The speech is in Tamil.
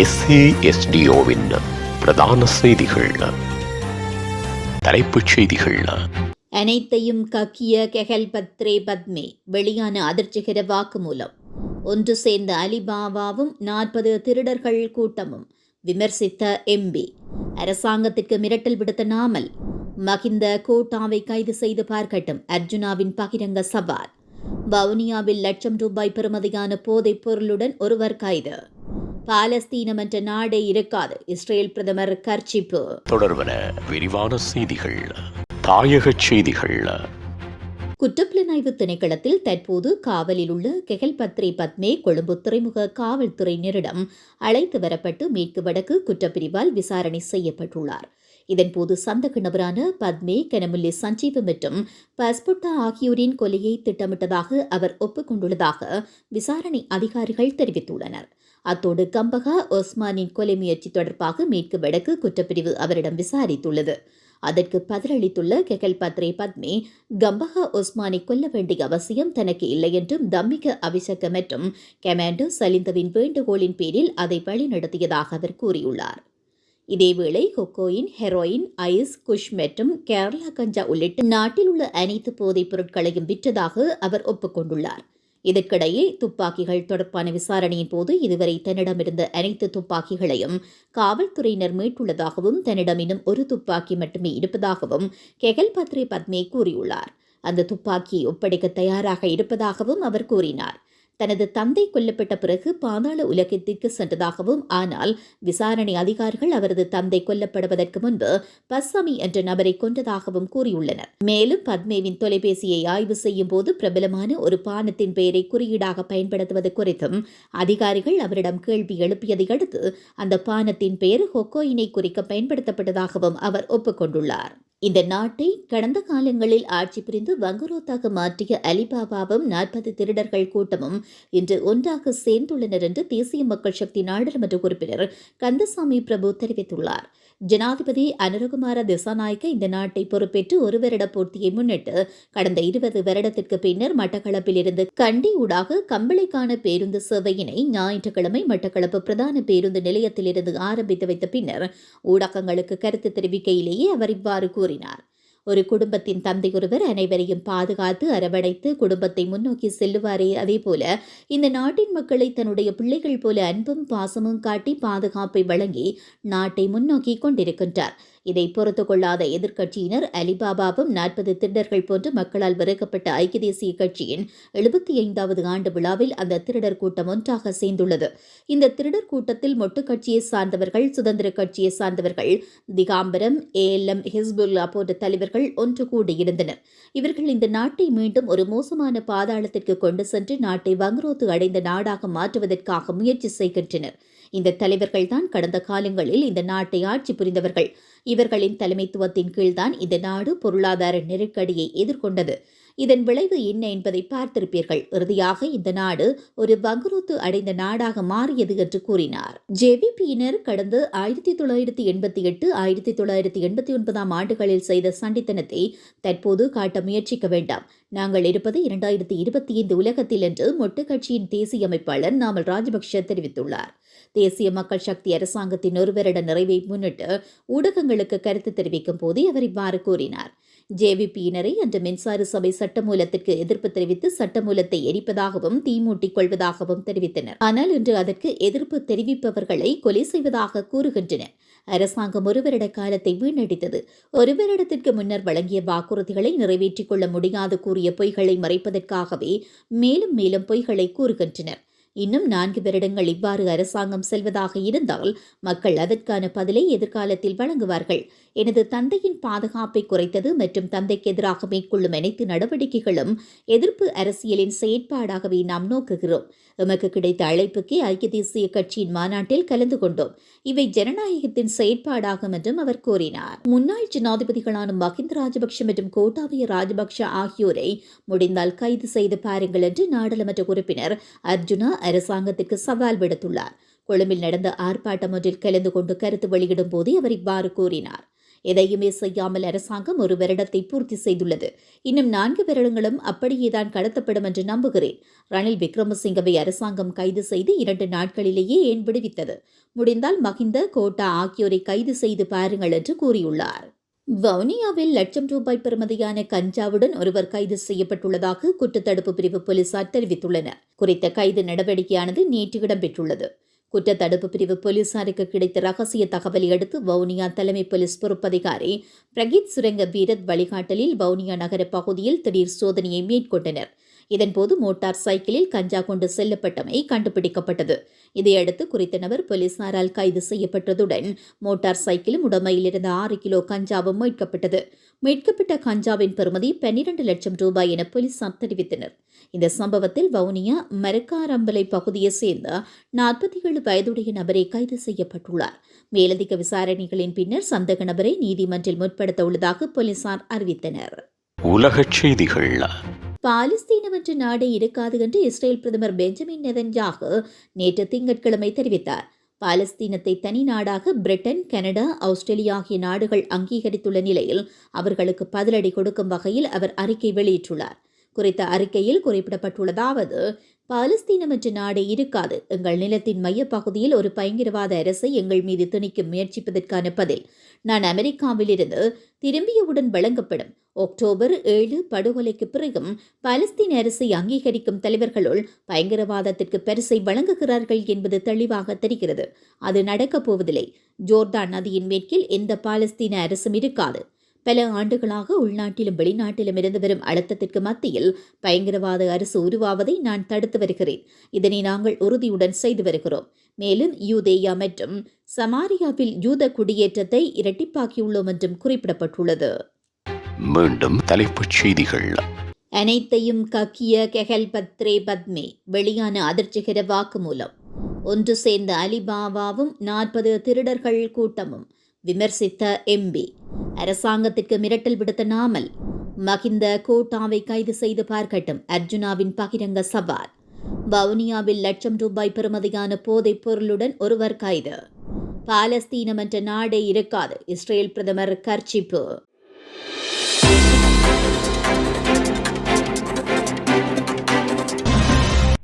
எஸ்ஏஎஸ்டிஓவின் பிரதான செய்திகள். தலைப்புச் செய்திகள். அனைத்தையும் கக்கிய கெஹல் பத்ரே பத்மே வெளியான அதிர்ச்சிகர வாக்குமூலம். ஒன்று சேர்ந்த அலிபாபாவும் நாற்பது திருடர்கள் கூட்டமும் விமர்சித்த எம்பி அரசாங்கத்திற்கு மிரட்டல் விடுத்த நாமல் மகிந்த கோட்டாவை கைது செய்து பார்க்கட்டும் அர்ஜுனாவின் பகிரங்க சவால். வவுனியாவில் லட்சம் ரூபாய் பெறுமதியான போதைப் பொருளுடன் ஒருவர் கைது. பாலஸ்தீனம் என்ற நாடே இருக்காது இஸ்ரேல் பிரதமர் கர்ச்சிப்பு. தொடர்வன விரிவான செய்திகள் தாயகச் செய்திகள். குற்றப்புலனாய்வு திணைக்களத்தில் தற்போது காவலில் உள்ள கெகல் பத்ரே பத்மே கொழும்பு துறைமுக காவல்துறையினரிடம் அழைத்து வரப்பட்டு மேற்கு வடக்கு குற்றப்பிரிவால் விசாரணை செய்யப்பட்டுள்ளார். இதன்போது சந்தக நபரான பத்மே கனமுல்லி சஞ்சீவ் மற்றும் பஸ்புட்டா ஆகியோரின் கொலையை திட்டமிட்டதாக அவர் ஒப்புக்கொண்டுள்ளதாக விசாரணை அதிகாரிகள் தெரிவித்துள்ளனர். அத்தோடு கம்பகா ஒஸ்மானின் கொலை முயற்சி தொடர்பாக மேற்கு வடக்கு குற்றப்பிரிவு அவரிடம் விசாரித்துள்ளது. அதற்கு பதிலளித்துள்ள கெகல் பத்ரே பத்மே கம்பஹா ஒஸ்மானை கொல்ல வேண்டிய அவசியம் தனக்கு இல்லை என்றும் தம்மிக அபிஷக்க மற்றும் கமாண்டோ சலிந்தவின் வேண்டுகோளின் பேரில் அதை வழிநடத்தியதாக அவர் கூறியுள்ளார். இதேவேளை கொக்கோயின் ஹெரோயின் ஐஸ் குஷ் மற்றும் கேரளா கஞ்சா உள்ளிட்ட நாட்டில் உள்ள அனைத்து போதைப் பொருட்களையும் விற்றதாக அவர் ஒப்புக்கொண்டுள்ளார். இதற்கிடையே துப்பாக்கிகள் தொடர்பான விசாரணையின் போது இதுவரை தன்னிடமிருந்த அனைத்து துப்பாக்கிகளையும் காவல்துறையினர் மீட்டுள்ளதாகவும் தன்னிடம் இன்னும் ஒரு துப்பாக்கி மட்டுமே இருப்பதாகவும் கெகல் பத்ரி பத்மே கூறியுள்ளார். அந்த துப்பாக்கியை ஒப்படைக்க தயாராக இருப்பதாகவும் அவர் கூறினார். தனது தந்தை கொல்லப்பட்ட பிறகு பாதாள உலகத்திற்கு சென்றதாகவும் ஆனால் விசாரணை அதிகாரிகள் அவரது தந்தை கொல்லப்படுவதற்கு முன்பு பஸ்ஸமி என்ற நபரை கொன்றதாகவும் கூறியுள்ளனர். மேலும் பத்மேவின் தொலைபேசியை ஆய்வு செய்யும் போது பிரபலமான ஒரு பானத்தின் பெயரை குறியீடாக பயன்படுத்துவது குறித்தும் அதிகாரிகள் அவரிடம் கேள்வி எழுப்பியதை அடுத்து அந்த பானத்தின் பெயர் ஹொக்கோயினை குறிக்க பயன்படுத்தப்பட்டதாகவும் அவர் ஒப்புக்கொண்டுள்ளார். இந்த நாட்டை கடந்த காலங்களில் ஆட்சி புரிந்து வங்குரோத்தாக மாற்றிய அலிபாபாவும் நாற்பது திருடர்கள் கூட்டமும் இன்று ஒன்றாக சேர்ந்துள்ளனர் என்று தேசிய மக்கள் சக்தி நாடாளுமன்ற உறுப்பினர் கந்தசாமி பிரபு தெரிவித்துள்ளார். ஜனாதிபதி அனுரகுமார திசாநாயக்க இந்த நாட்டை பொறுப்பேற்று ஒரு வருட பூர்த்தியை முன்னிட்டு கடந்த இருபது வருடத்திற்கு பின்னர் மட்டக்களப்பில் இருந்து கண்டி ஊடாக கம்பளைக்கான பேருந்து சேவையினை ஞாயிற்றுக்கிழமை மட்டக்களப்பு பிரதான பேருந்து நிலையத்திலிருந்து ஆரம்பித்து வைத்த பின்னர் ஊடகங்களுக்கு கருத்து தெரிவிக்கையிலேயே அவர் இவ்வாறு கூறினார். ஒரு குடும்பத்தின் தந்தை ஒருவர் அனைவரையும் பாதுகாத்து அரவணைத்து குடும்பத்தை முன்னோக்கி செல்லுவாரே. அதேபோல இந்த நாட்டின் மக்களை தன்னுடைய பிள்ளைகள் போல அன்பும் பாசமும் காட்டி பாதுகாப்பை வழங்கி நாட்டை முன்னோக்கி கொண்டிருக்கின்றார். இதை பொறுத்து கொள்ளாத எதிர்க்கட்சியினர் அலிபாபாவும் நாற்பது திருடர்கள் போன்று மக்களால் வெறுக்கப்பட்ட ஐக்கிய தேசிய கட்சியின் எழுபத்தி ஐந்தாவது ஆண்டு விழாவில் அந்த திருடர் கூட்டம் ஒன்றாக சேர்ந்துள்ளது. இந்த திருடர் கூட்டத்தில் மொட்டு கட்சியை சார்ந்தவர்கள் சுதந்திர கட்சியை சார்ந்தவர்கள் திகாம்பரம் ஏஎல்எம் ஹிஸ்புல்லா போன்ற தலைவர்கள் ஒன்று கூடியிருந்தனர் இவர்கள் இந்த நாட்டை மீண்டும் ஒரு மோசமான பாதாளத்திற்கு கொண்டு சென்று நாட்டை வங்குரோத்து அடைந்த நாடாக மாற்றுவதற்காக முயற்சி செய்கின்றனர். இந்த தலைவர்கள்தான் கடந்த காலங்களில் இந்த நாட்டை ஆட்சி புரிந்தவர்கள். இவர்களின் தலைமைத்துவத்தின் கீழ்தான் இந்த நாடு பொருளாதார நெருக்கடியை எதிர்கொண்டது. இதன் விளைவு என்ன என்பதை பார்த்திருப்பீர்கள். இறுதியாக இந்த நாடு ஒரு வங்குரோத்து அடைந்த நாடாக மாறியது என்று கூறினார். ஜேவிபியினர் கடந்த ஆயிரத்தி தொள்ளாயிரத்தி எண்பத்தி எட்டு ஆயிரத்தி தொள்ளாயிரத்தி எண்பத்தி ஒன்பதாம் ஆண்டுகளில் செய்த சண்டித்தனத்தை தற்போது காட்ட முயற்சிக்க வேண்டாம். நாங்கள் இருப்பது இரண்டாயிரத்தி இருபத்தி ஐந்து உலகத்தில் என்று மொட்டு கட்சியின் தேசிய அமைப்பாளர் நாமல் ராஜபக்ஷ தெரிவித்துள்ளார். தேசிய மக்கள் சக்தி அரசாங்கத்தின் ஒரு வருட நிறைவை முன்னிட்டு ஊடகங்களுக்கு கருத்து தெரிவிக்கும் போதே அவர் இவ்வாறு கூறினார். ஜேவிபியினரை அன்று மின்சார சபை சட்டமூலத்திற்கு எதிர்ப்பு தெரிவித்து சட்டமூலத்தை எரிப்பதாகவும் தீமூட்டிக் கொள்வதாகவும் தெரிவித்தனர். ஆனால் இன்று அதற்கு எதிர்ப்பு தெரிவிப்பவர்களை கொலை செய்வதாக கூறுகின்றனர். அரசாங்கம் ஒரு வருட காலத்தை வீணடித்தது. ஒரு வருடத்திற்கு முன்னர் வழங்கிய வாக்குறுதிகளை நிறைவேற்றிக் கொள்ள முடியாது கூறிய பொய்களை மறைப்பதற்காகவே மேலும் மேலும் பொய்களை கூறுகின்றனர். இன்னும் நான்கு வருடங்கள் இவ்வாறு அரசாங்கம் செல்வதாக இருந்தால் மக்கள் அதற்கான பதிலை எதிர்காலத்தில் வழங்குவார்கள். எனது தந்தையின் பாதுகாப்பை குறைத்தது மற்றும் தந்தைக்கு எதிராக மேற்கொள்ளும் அனைத்து நடவடிக்கைகளும் எதிர்ப்பு அரசியலின் செயற்பாடாகவே நாம் நோக்குகிறோம். எமக்கு கிடைத்த அழைப்புக்கே ஐக்கிய தேசிய கட்சியின் மாநாட்டில் கலந்து கொண்டோம். இவை ஜனநாயகத்தின் செயற்பாடாகும் என்றும் அவர் கூறினார். முன்னாள் ஜனாதிபதிகளான மஹிந்த ராஜபக்ஷ மற்றும் கோட்டாபய ராஜபக்ஷ ஆகியோரை முடிந்தால் கைது செய்து பாருங்கள் என்று நாடாளுமன்ற உறுப்பினர் அர்ஜுனா அரசாங்கத்திற்கு சவால் விடுத்துள்ளார். கொழும்பில் நடந்த ஆர்ப்பாட்டம் ஒன்றில் கலந்து கொண்டு கருத்து வெளியிடும் போதே அவர் இவ்வாறு கூறினார். எதையுமே செய்யாமல் அரசாங்கம் ஒரு வருடத்தை பூர்த்தி செய்துள்ளது. இன்னும் நான்கு வருடங்களும் அப்படியேதான் கடத்தப்படும் என்று நம்புகிறேன். ரணில் விக்ரமசிங்கவை அரசாங்கம் கைது செய்து இரண்டு நாட்களிலேயே ஏன் விடுவித்தது? முடிந்தால் மகிந்த கோட்டா ஆகியோரை கைது செய்து பாருங்கள் என்று கூறியுள்ளார். வவுனியாவில் லட்சம் ரூபாய் பெறுமதியான கஞ்சாவுடன் ஒருவர் கைது செய்யப்பட்டுள்ளதாக குற்றத்தடுப்பு பிரிவு போலீசார் தெரிவித்துள்ளனர். குறித்த கைது நடவடிக்கையானது நேற்று இடம்பெற்றுள்ளது. குற்றத்தடுப்பு பிரிவு போலீசாருக்கு கிடைத்த ரகசிய தகவலை அடுத்து வவுனியா தலைமை போலீஸ் பொறுப்பதிகாரி பிரகீத் சுரங்க வீரத் வழிகாட்டலில் வவுனியா நகர பகுதியில் திடீர் சோதனையை மேற்கொண்டனர். இதன்போது மோட்டார் சைக்கிளில் கஞ்சா கொண்டு செல்லப்பட்டமை கண்டுபிடிக்கப்பட்டது. இதையடுத்து குறித்த நபர் போலீசாரால் கைது செய்யப்பட்டதுடன் மோட்டார் சைக்கிளும் உடமையில் இருந்த ஆறு கிலோ கஞ்சாவும் மீட்கப்பட்டது. மீட்கப்பட்ட கஞ்சாவின் பெறுமதி பன்னிரண்டு லட்சம் ரூபாய் என போலீசார் தெரிவித்தனர். இந்த சம்பவத்தில் வவுனியா மரக்காரம்பலை பகுதியை சேர்ந்த நாற்பத்தி ஏழு வயதுடைய நபரை கைது செய்யப்பட்டுள்ளார். மேலதிக விசாரணைகளின் பின்னர் சந்தக நபரை நீதிமன்றில் முற்படுத்த உள்ளதாக போலீசார் அறிவித்தனர். உலகச் செய்திகள் பாலஸ்தீனமற்ற நாடே இருக்காது என்று இஸ்ரேல் பிரதமர் பெஞ்சமின் நெதன்யாகு நேற்று திங்கட்கிழமை தெரிவித்தார். பாலஸ்தீனத்தை தனி நாடாக பிரிட்டன் கனடா ஆஸ்திரேலியா ஆகிய நாடுகள் அங்கீகரித்துள்ள நிலையில் அவர்களுக்கு பதிலடி கொடுக்கும் வகையில் அவர் அறிக்கை வெளியிட்டுள்ளார். குறித்த அறிக்கையில் குறிப்பிடப்பட்டுள்ளதாவது பாலஸ்தீனம் என்ற நாடே இருக்காது. எங்கள் நிலத்தின் மையப்பகுதியில் ஒரு பயங்கரவாத அரசை எங்கள் மீது திணிக்க முயற்சிப்பதற்கான பதில். நான் அமெரிக்காவிலிருந்து திரும்பியவுடன் வழங்கப்படும். அக்டோபர் ஏழு படுகொலைக்கு பிறகும் பாலஸ்தீன அரசை அங்கீகரிக்கும் தலைவர்களுள் பயங்கரவாதத்திற்கு பரிசை வழங்குகிறார்கள் என்பது தெளிவாக தெரிகிறது. அது நடக்கப் போவதில்லை. ஜோர்தான் நதியின் மேற்கில் எந்த பாலஸ்தீன அரசும் இருக்காது. பல ஆண்டுகளாக உள்நாட்டிலும் வெளிநாட்டிலும் இருந்து வரும் அழுத்தத்திற்கு மத்தியில் பயங்கரவாத அரசு உருவாவதை நான் தடுத்து வருகிறேன். இதனை நாங்கள் உறுதியுடன் செய்து வருகிறோம். மேலும் யூதேயா மற்றும் சமாரியாவில் யூத குடியேற்றத்தை இரட்டிப்பாக்கியுள்ளோம் என்றும் குறிப்பிடப்பட்டுள்ளது. மீண்டும் தலைப்புச் செய்திகள். அனைத்தையும் கக்கிய கெஹல் பத்ரே பத்மே வெளியான அதிர்ச்சிகர வாக்குமூலம். ஒன்று சேர்ந்த அலிபாபாவும் நாற்பது திருடர்கள் கூட்டமும். விமர்சித்த எம்பி அரசாங்கத்திற்கு மிரட்டல் விடுத்த நாமல் மகிந்த கோட்டாவை கைது செய்து பார்க்கட்டும் அர்ஜுனாவின் பகிரங்க சவால். வவுனியாவில் லட்சம் ரூபாய் பெறுமதியான போதைப் பொருளுடன் ஒருவர் கைது. பாலஸ்தீனம் என்ற நாடே இருக்காது இஸ்ரேல் பிரதமர் கர்ச்சிப்பு.